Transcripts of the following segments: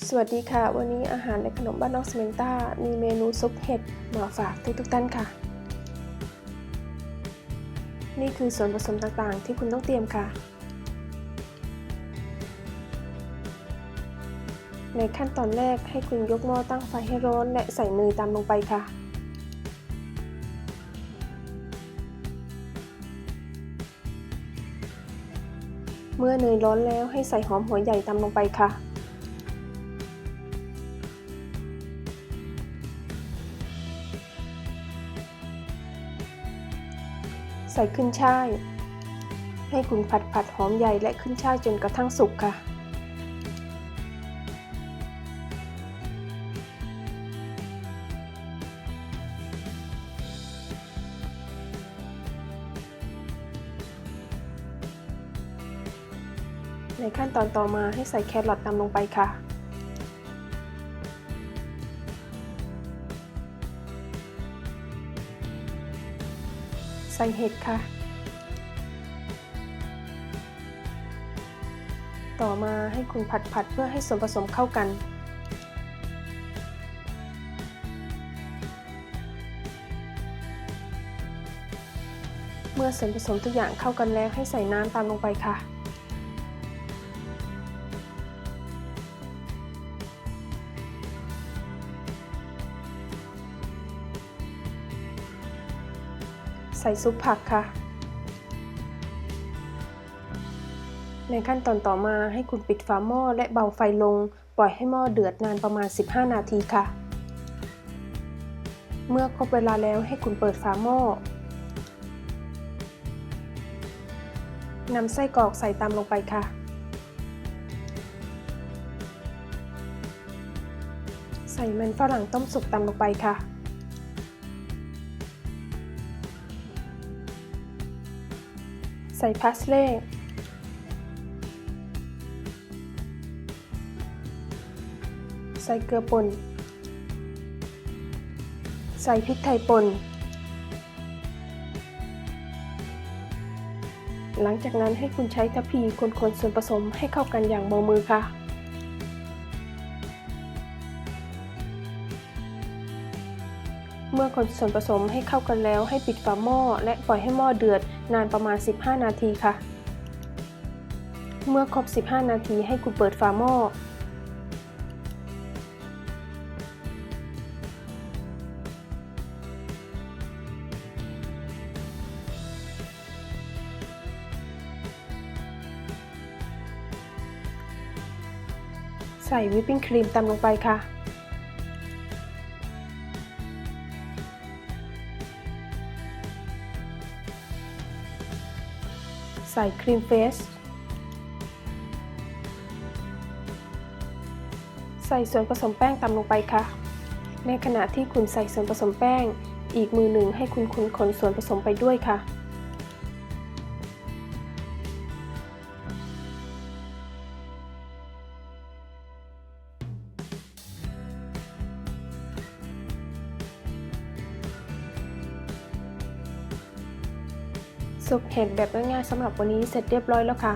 สวัสดีค่ะ วันนี้อาหารในขนมบ้านนอกสเมนต้า มีเมนูซุปเห็ดมาฝากทุกทุกท่านค่ะ นี่คือส่วนผสมต่างๆ ที่คุณต้องเตรียมค่ะ ในขั้นตอนแรกให้คุณยกหม้อตั้งไฟให้ร้อน และใส่เนยตามลงไปค่ะเมื่อเนยร้อนแล้วให้ใส่หอมหัวใหญ่ตามลงไปค่ะ ใส่ขึ้นช่าย ให้คุณผัดผัดหอมใหญ่และขึ้นช่ายจนกระทั่งสุกค่ะ ในขั้นตอนต่อมาให้ใส่แครอทตามลงไปค่ะ ใส่เห็ดค่ะ ต่อมาให้คุณผัดผัดเพื่อให้ส่วนผสมเข้ากัน เมื่อส่วนผสมทุกอย่างเข้ากันแล้วให้ใส่น้ำตามลงไปค่ะ ใส่ซุปผักค่ะ ในขั้นตอนต่อมาให้คุณปิดฝาหม้อและเบาไฟลง ปล่อยให้หม้อเดือดนานประมาณ 15 นาทีค่ะ เมื่อครบเวลาแล้วให้คุณเปิดฝาหม้อนำไส้กรอกใส่ตามลงไปค่ะ ใส่มันฝรั่งต้มสุกตามลงไปค่ะ ใส่พาสเล่ใส่เกลือป่น ใส่พริกไทยป่น หลังจากนั้นให้คุณใช้ทัพพีคนๆส่วนผสมให้เข้ากันอย่างเบามือค่ะ เมื่อคนส่วนผสมให้เข้ากันแล้วให้ปิดฝาหม้อและปล่อยให้หม้อเดือดนานประมาณ 15 นาทีค่ะ เมื่อครบ 15 นาทีให้คุณเปิดฝาหม้อ ใส่วิปปิ้งครีมตามลงไปค่ะ ใส่ครีมเฟส ใส่ส่วนผสมแป้งตามลงไปค่ะ ในขณะที่คุณใส่ส่วนผสมแป้ง อีกมือหนึ่งให้คุณคุณคนส่วนผสมไปด้วยค่ะ ซุปเห็ดแบบง่ายๆสำหรับวันนี้เสร็จเรียบร้อยแล้วค่ะ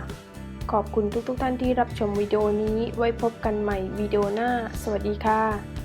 ขอบคุณทุกๆท่านที่รับชมวิดีโอนี้ไว้พบกันใหม่วิดีโอหน้า สวัสดีค่ะ